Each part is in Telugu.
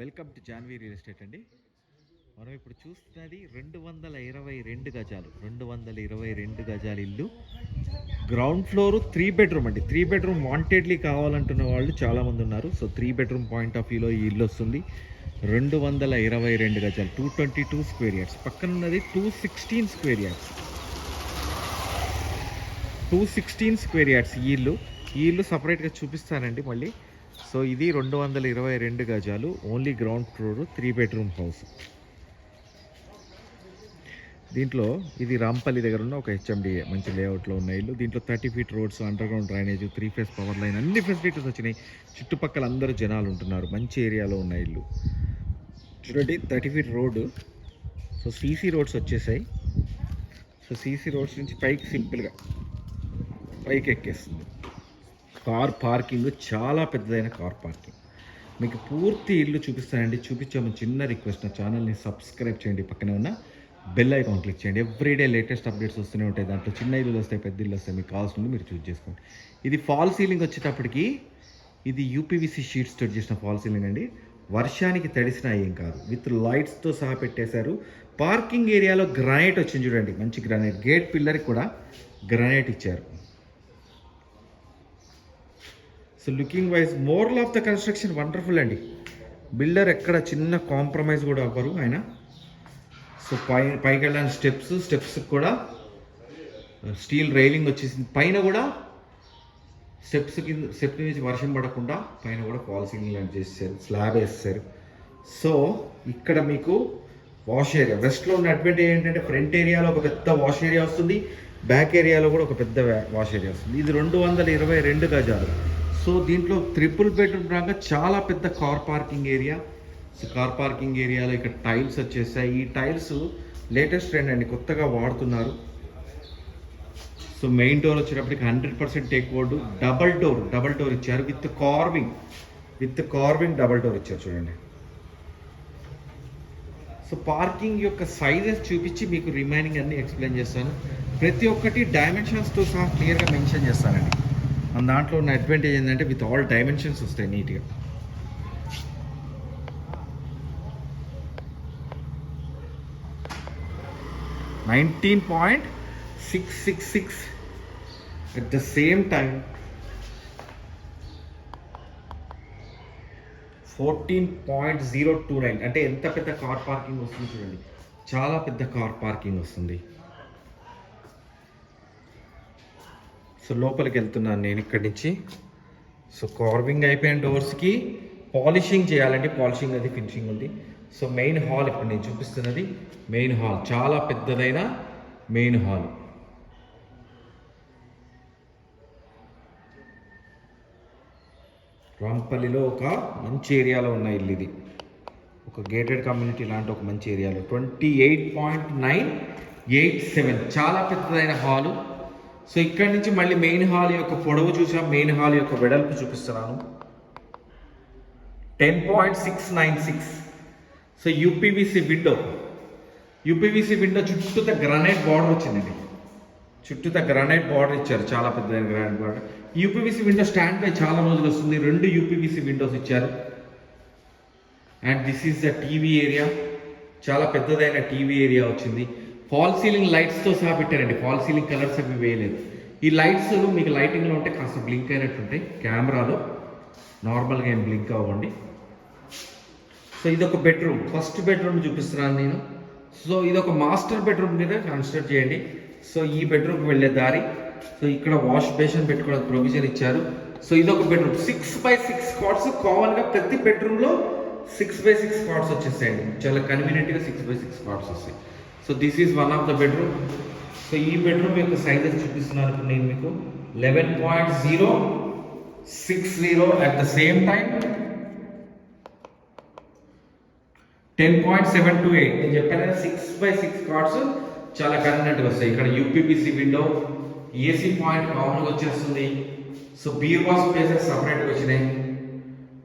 Welcome to Janvi real estate అండి. మనం ఇప్పుడు చూస్తున్నది రెండు వందల ఇరవై రెండు గజాలు. రెండు వందల ఇరవై రెండు గజాల ఇల్లు. గ్రౌండ్ ఫ్లోర్ త్రీ బెడ్రూమ్ అండి. త్రీ బెడ్రూమ్ వాంటెడ్లీ కావాలంటున్న వాళ్ళు చాలామంది ఉన్నారు. So three bedroom point of వ్యూలో ఈ ఇల్లు వస్తుంది. రెండు వందల ఇరవై రెండు గజాలు. Two twenty two square yards. పక్కన ఉన్నది two sixteen square yards. Two sixteen square yards ఈ ఇల్లు. ఈ ఇల్లు సపరేట్గా చూపిస్తానండి మళ్ళీ. సో ఇది రెండు వందల ఇరవై రెండు గజాలు. Only ground floor three bedroom house దీంట్లో ఇది రాంపల్లి దగ్గర ఉన్న ఒక హెచ్ఎండిఏ మంచి లేఅవుట్లో ఉన్న ఇల్లు. దీంట్లో thirty feet roads under ground drainage three phase power line అన్ని ఫెసిలిటీస్ వచ్చినాయి. చుట్టుపక్కల అందరూ జనాలు ఉంటున్నారు. మంచి ఏరియాలో ఉన్న ఇల్లు. చూడండి thirty feet road so CC roads వచ్చేసాయి. సో సీసీ రోడ్స్ నుంచి పైకి సింపుల్గా పైకి ఎక్కేస్తుంది కార్ పార్కింగ్ చాలా పెద్దదైన కార్ పార్కింగ్. మీకు పూర్తి ఇల్లు చూపిస్తానండి. చూపించాము చిన్న రిక్వెస్ట్ నా ఛానల్ని సబ్స్క్రైబ్ చేయండి. పక్కనే ఉన్న బెల్ ఐకాన్ క్లిక్ చేయండి. ఎవ్రీడే లేటెస్ట్ అప్డేట్స్ వస్తూనే ఉంటాయి. దాంట్లో చిన్న ఇల్లు వస్తాయి పెద్ద ఇల్లు వస్తాయి. మీకు కావాల్సిన మీరు చూస్ చేసుకోండి. ఇది ఫాల్ సీలింగ్ వచ్చేటప్పటికి ఇది యూపీవీసీ షీట్స్తో చేసిన ఫాల్ సీలింగ్ అండి. వర్షానికి తడిసిన ఏం కాదు. విత్ లైట్స్తో సహా పెట్టేశారు. పార్కింగ్ ఏరియాలో గ్రానైట్ వచ్చింది చూడండి. మంచి గ్రానైట్. గేట్ పిల్లర్కి కూడా గ్రానైట్ ఇచ్చారు. So looking wise moral of the construction wonderful అండి. బిల్డర్ ఎక్కడ చిన్న కాంప్రమైజ్ కూడా అవ్వరు ఆయన. సో పై పైకి వెళ్ళడానికి స్టెప్స్ స్టెప్స్ కూడా uh, స్టీల్ రైలింగ్ వచ్చేసింది. పైన కూడా స్టెప్స్ కింద స్టెప్ నుంచి వర్షం పడకుండా పైన కూడా పాలసింగ్ లాంటి చేసేసారు స్లాబ్ వేస్తారు సో ఇక్కడ మీకు వాష్ ఏరియా వెస్ట్లో ఉన్న అడ్వాంటేజ్ ఏంటంటే ఫ్రంట్ ఏరియాలో ఒక పెద్ద వాష్ ఏరియా వస్తుంది బ్యాక్ ఏరియాలో కూడా ఒక పెద్ద వాష్ ఏరియా వస్తుంది. ఇది రెండు వందల ఇరవై రెండు గజాలు. సో దీంట్లో త్రిపుల్ బెడ్రూమ్ రాగా చాలా పెద్ద car parking area so car parking ఏరియాలో ఇక్కడ టైల్స్ వచ్చేసాయి. ఈ టైల్స్ లేటెస్ట్ ట్రెండ్ అండి కొత్తగా వాడుతున్నారు. సో మెయిన్ డోర్ వచ్చేటప్పటికి hundred percent teak wood double door double door ఇచ్చారు with carving with carving double door ఇచ్చారు చూడండి. సో పార్కింగ్ యొక్క సైజెస్ చూపించి మీకు రిమైనింగ్ అన్ని ఎక్స్ప్లెయిన్ చేస్తాను. ప్రతి ఒక్కటి డైమెన్షన్స్తో సహా క్లియర్గా మెన్షన్ చేస్తానండి. మన దాంట్లో ఉన్న అడ్వాంటేజ్ ఏంటంటే విత్ ఆల్ డైమెన్షన్స్ వస్తాయి నీట్గా nineteen point six six six at the same time fourteen point zero two nine అంటే ఎంత పెద్ద కార్ పార్కింగ్ వస్తుంది చూడండి. చాలా పెద్ద కార్ పార్కింగ్ వస్తుంది. సో లోపలికి వెళ్తున్నాను నేను ఇక్కడి నుంచి. సో కార్వింగ్ అయిపోయిన డోర్స్కి పాలిషింగ్ చేయాలండి. పాలిషింగ్ అది ఫినిషింగ్ ఉంది. సో మెయిన్ హాల్ ఇప్పుడు నేను చూపిస్తున్నది. మెయిన్ హాల్ చాలా పెద్దదైన మెయిన్ హాల్ రాంపల్లిలో ఒక మంచి ఏరియాలో ఉన్న ఇల్లు ఇది. ఒక గేటెడ్ కమ్యూనిటీ లాంటి ఒక మంచి ఏరియాలో. Twenty eight point nine eight seven చాలా పెద్దదైన హాలు సో ఇక్కడి నుంచి మళ్ళీ మెయిన్ హాల్ యొక్క పొడవు చూసాం. మెయిన్ హాల్ యొక్క వెడల్పు చూపిస్తున్నాను. Ten point six nine six so UPVC window UPVC window చుట్టూత గ్రానైట్ బార్డర్ వచ్చిందండి. చుట్టూత గ్రానైట్ బార్డర్ ఇచ్చారు. చాలా పెద్ద granite border UPVC window stand by చాలా రోజులు వస్తుంది. రెండు యూపీవీసీ విండోస్ ఇచ్చారు. And this is the TV area చాలా పెద్దదైన టీవీ ఏరియా వచ్చింది. ఫాల్ సీలింగ్ లైట్స్తో సహా పెట్టారండి. ఫాల్ సీలింగ్ కలర్స్ అవి వేయలేదు. ఈ లైట్స్ మీకు లైటింగ్లో ఉంటే కాస్త బ్లింక్ అయినట్టు ఉంటాయి కెమెరాలో నార్మల్గా ఏం బ్లింక్ అవ్వండి. సో ఇది ఒక బెడ్రూమ్ ఫస్ట్ బెడ్రూమ్ చూపిస్తున్నాను నేను. సో ఇది ఒక మాస్టర్ బెడ్రూమ్ మీద కన్సిడర్ చేయండి. సో ఈ బెడ్రూమ్కి వెళ్ళే దారి. సో ఇక్కడ వాష్ బేసిన్ పెట్టుకోవడానికి ప్రొవిజన్ ఇచ్చారు. సో ఇది ఒక bedroom six by six cots కామన్గా ప్రతి బెడ్రూమ్లో సిక్స్ బై సిక్స్ కాట్స్ వచ్చేస్తాయండి. చాలా కన్వీనియంట్గా సిక్స్ బై సిక్స్ కాట్స్ వస్తాయి. So this is one of the bedroom so ఈ బెడ్రూమ్ యొక్క సైజెస్ చూపిస్తున్నాను ఇప్పుడు నేను మీకు. Eleven point zero six zero at the same time ten point seven two eight నేను చెప్పాను సిక్స్ బై సిక్స్ కార్డ్స్ చాలా కన్వీనెంట్గా వస్తాయి. ఇక్కడ యూపీపీసీ విండో ఏసీ పాయింట్ కామన్గా వచ్చేస్తుంది. సో బీర్ బాస్ ప్లేసెస్ సపరేట్గా వచ్చినాయి.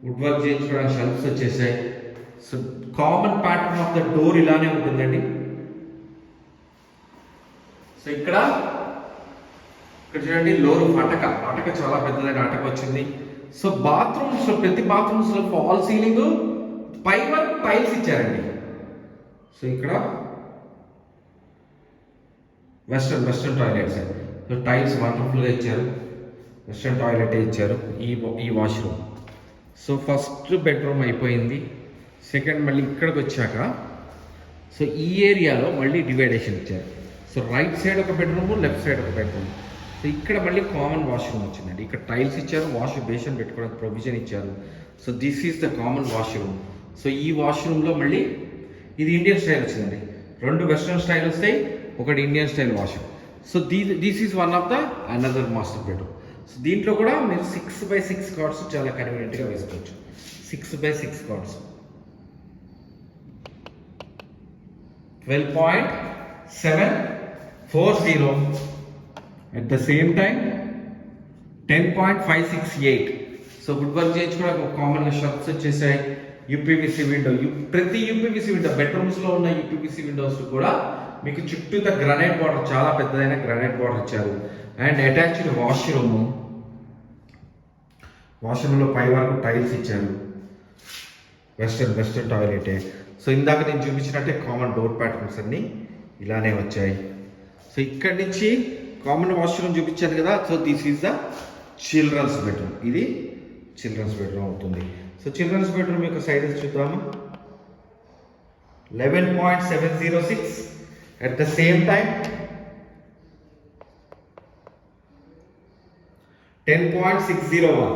వుడ్ వర్క్ చేయించుకోవడానికి షెల్ఫ్స్ వచ్చేసాయి. So common pattern of the door ఇలానే ఉంటుందండి. సో ఇక్కడ ఇక్కడ చూడండి లోరు అటక అటక చాలా పెద్దదైన అటక వచ్చింది. సో బాత్రూమ్స్ ప్రతి బాత్రూమ్స్లో ఫాల్ సీలింగ్ పై వరకు టైల్స్ ఇచ్చారండి. సో ఇక్కడ western western toilets so tiles వండర్ఫుల్గా ఇచ్చారు. వెస్టర్న్ టాయిలెట్ ఇచ్చారు. ఈ ఈ వాష్రూమ్ సో ఫస్ట్ బెడ్రూమ్ అయిపోయింది. సెకండ్ మళ్ళీ ఇక్కడికి వచ్చాక సో ఈ ఏరియాలో మళ్ళీ డివైడేషన్ ఇచ్చారు. సో రైట్ సైడ్ ఒక బెడ్రూమ్ లెఫ్ట్ సైడ్ ఒక బెడ్రూమ్. సో ఇక్కడ మళ్ళీ కామన్ వాష్రూమ్ వచ్చిందండి. ఇక్కడ టైల్స్ ఇచ్చారు వాష్ బేషన్ పెట్టుకోవడానికి ప్రొవిజన్ ఇచ్చారు. So this is the common washroom. So ఈ వాష్రూమ్లో మళ్ళీ ఇది ఇండియన్ స్టైల్ వచ్చిందండి. రెండు వెస్ట్రన్ స్టైల్ వస్తాయి ఒకటి ఇండియన్ స్టైల్ వాష్రూమ్. సో దీ this is one of the another master bedroom. So దీంట్లో కూడా మీరు సిక్స్ బై సిక్స్ కార్డ్స్ చాలా కన్వీనియంట్గా వేసుకోవచ్చు. Six by six cards. Twelve point seven four zero. At the same time ten point five six eight so good work చేయించుకోవడానికి ఒక కామన్ షాప్స్ వచ్చేసాయి. యూపీవీసీ విండో ప్రతి యూపీవీసీ విండో బెడ్రూమ్స్లో ఉన్న యూపీవీసీ విండోస్ కూడా మీకు చుట్టూత గ్రనైట్ బార్డర్ చాలా పెద్దదైన గ్రనైట్ బార్డర్ ఇచ్చారు. అండ్ అటాచ్డ్ వాష్రూమ్ వాష్రూమ్లో పై వరకు టైల్స్ ఇచ్చారు. వెస్టర్న్ వెస్టర్న్ టాయిలెటే సో ఇందాక నేను చూపించినట్టే కామన్ డోర్ ప్యాటర్న్స్ అన్నీ ఇలానే వచ్చాయి. సో ఇక్కడి నుంచి కామన్ వాష్రూమ్ చూపించాను కదా so this is the children's bedroom ఇది చిల్డ్రన్స్ బెడ్రూమ్ అవుతుంది. సో చిల్డ్రన్స్ బెడ్రూమ్ యొక్క సైజెస్ చూద్దాము? Eleven point seven zero six at the same time ten point six zero one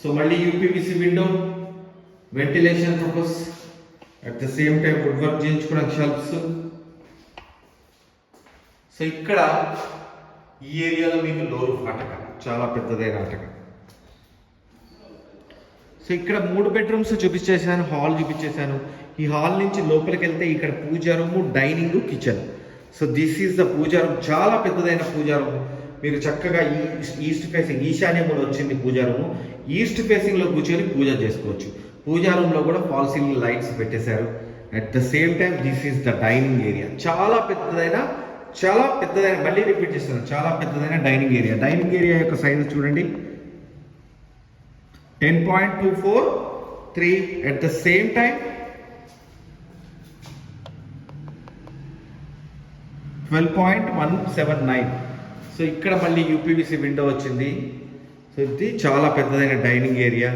so మళ్ళీ UPVC window ventilation purpose at the same time wood work చేయించుకోవడానికి షెల్ఫ్స్ సో ఇక్కడ ఈ ఏరియాలో మీకు లోరు అటక చాలా పెద్దదైన నాటక. సో ఇక్కడ మూడు బెడ్రూమ్స్ చూపించేసాను హాల్ చూపించేశాను. ఈ హాల్ నుంచి లోపలికి వెళ్తే ఇక్కడ puja room dining kitchen so this is the puja room చాలా పెద్దదైన పూజా రూమ్ మీరు చక్కగా ఈ ఈస్ట్ ఫేసింగ్ ఈశాన్యంలో వచ్చింది పూజా రూము ఈస్ట్ ఫేసింగ్లో కూర్చొని పూజ చేసుకోవచ్చు. పూజా రూమ్లో కూడా ఫాల్ సీలింగ్ లైట్స్ పెట్టేశారు. At the same time this is the dining area చాలా పెద్దదైన చాలా పెద్దదైన మళ్ళీ రిపీట్ చేస్తాను. చాలా పెద్దదైన డైనింగ్ ఏరియా డైనింగ్ ఏరియా యొక్క సైజ్ చూడండి. Ten point two four three at the same time twelve point one seven nine so ఇక్కడ మళ్ళీ యూపీవీసీ విండో వచ్చింది. సో ఇది చాలా పెద్దదైన డైనింగ్ ఏరియా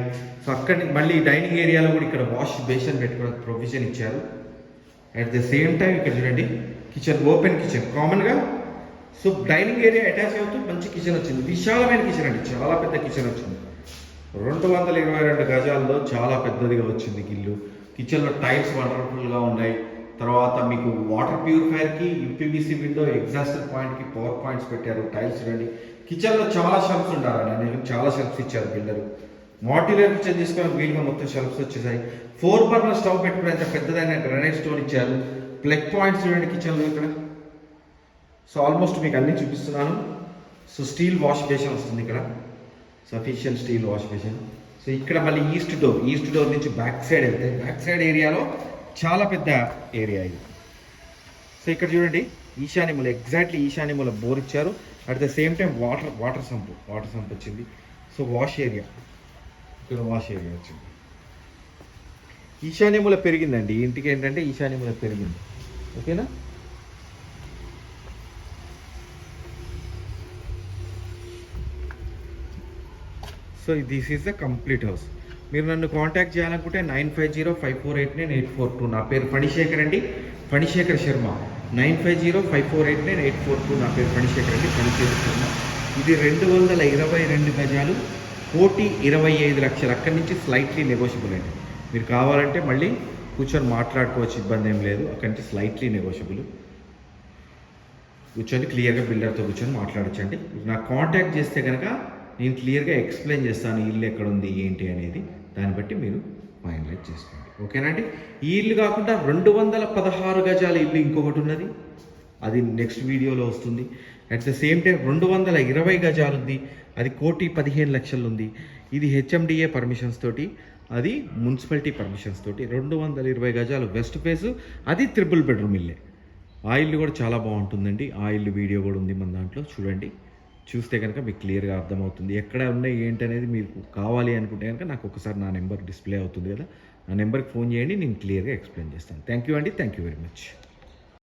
సో అక్కడ మళ్ళీ డైనింగ్ ఏరియాలో కూడా ఇక్కడ వాష్ బేషన్ పెట్టుకోవడానికి ప్రొవిజన్ ఇచ్చారు. అట్ ద సేమ్ టైం ఇక్కడ చూడండి. కిచెన్ ఓపెన్ కిచెన్ కామన్గా సో డైనింగ్ ఏరియా అటాచ్ అవుతూ మంచి కిచెన్ వచ్చింది. విశాలమైన కిచెన్ అండి. చాలా పెద్ద కిచెన్ వచ్చింది. రెండు వందల ఇరవై రెండు గజాల్లో చాలా పెద్దదిగా వచ్చింది ఇల్లు కిచెన్లో టైల్స్ వండర్ఫుల్గా ఉన్నాయి. తర్వాత మీకు వాటర్ ప్యూరిఫైయర్కి యూపీబీసీ విండో ఎగ్జాస్టర్ పాయింట్కి పవర్ పాయింట్స్ పెట్టారు. టైల్స్ చూడండి. కిచెన్లో చాలా షెల్ఫ్స్ ఉండాలండి నేను చాలా షెల్ఫ్స్ ఇచ్చారు బిల్డరు. మాడ్యులర్ కిచెన్ తీసుకొని వీలుగా మొత్తం షెల్ఫ్స్ వచ్చేసాయి. ఫోర్ బర్నర్ స్టవ్ పెట్టుకునేంత పెద్దదైన గ్రనైట్ స్టోన్ ఇచ్చారు. ప్లగ్ పాయింట్స్ చూడండి కిచెన్లో ఇక్కడ. సో ఆల్మోస్ట్ మీకు అన్నీ చూపిస్తున్నాను. సో స్టీల్ వాష్ బేషన్ వస్తుంది ఇక్కడ. Sufficient steel wash basin so ఇక్కడ మళ్ళీ ఈస్ట్ డోర్ ఈస్ట్ డోర్ నుంచి బ్యాక్ సైడ్ వెళ్తే బ్యాక్ సైడ్ ఏరియాలో చాలా పెద్ద ఏరియా ఇది. సో ఇక్కడ చూడండి ఈశాన్యములు ఎగ్జాక్ట్లీ ఈశాన్యముల బోర్ ఇచ్చారు. At the same time water water sump water sump వచ్చింది. సో వాష్ ఏరియా ఇక్కడ వాష్ ఏరియా వచ్చింది. ఈశాన్యముల పెరిగిందండి. ఈ ఇంటికి ఏంటంటే ఈశాన్యముల పెరిగింది. ఓకేనా? So this is the complete house మీరు నన్ను కాంటాక్ట్ చేయాలనుకుంటే nine five zero five four eight nine eight four two నా పేరు ఫణిశేఖర్ అండి. Phanishekar Sharma. Nine five zero five four eight nine eight four two నా పేరు ఫణిశేఖర్ అండి. ఫణిశేఖర్ శర్మ. ఇది రెండు వందల ఇరవై రెండు గజాలు. కోటి ఇరవై ఐదు లక్షలు. అక్కడి నుంచి స్లైట్లీ నెగోషియబుల్ అండి. మీరు కావాలంటే మళ్ళీ కూర్చొని మాట్లాడుకోవచ్చు ఇబ్బంది ఏం లేదు. అక్కడంటే స్లైట్లీ నెగోషియబుల్ కూర్చొని క్లియర్గా బిల్డర్తో కూర్చొని మాట్లాడచ్చండి. నాకు కాంటాక్ట్ చేస్తే కనుక నేను క్లియర్గా ఎక్స్ప్లెయిన్ చేస్తాను ఇల్లు ఎక్కడ ఉంది ఏంటి అనేది. దాన్ని బట్టి మీరు ఫైనలైజ్ చేసుకోండి. ఓకేనండి? ఈ ఇల్లు కాకుండా రెండు వందల పదహారు గజాల ఇల్లు ఇంకొకటి ఉన్నది. అది నెక్స్ట్ వీడియోలో వస్తుంది. అట్ ద సేమ్ టైం రెండు వందల ఇరవై గజాలు ఉంది అది కోటి పదిహేను లక్షలు ఉంది ఇది హెచ్ఎండిఏ పర్మిషన్స్ తోటి. అది మున్సిపాలిటీ పర్మిషన్స్ తోటి. రెండు వందల ఇరవై గజాలు వెస్ట్ ఫేస్ అది త్రిపుల్ బెడ్రూమ్ ఇల్లే. ఆ ఇల్లు కూడా చాలా బాగుంటుందండి. ఆ ఇల్లు వీడియో కూడా ఉంది మన దాంట్లో చూడండి. చూస్తే కనుక మీకు క్లియర్గా అర్థమవుతుంది. ఎక్కడ ఉన్నాయి ఏంటి అనేది మీకు కావాలి అనుకుంటే కనుక నాకు ఒకసారి నా నెంబర్ డిస్ప్లే అవుతుంది కదా. ఆ నెంబర్కి ఫోన్ చేయండి నేను క్లియర్గా ఎక్స్ప్లెయిన్ చేస్తాను. థ్యాంక్ యూ అండి థ్యాంక్ యూ వెరీ మచ్.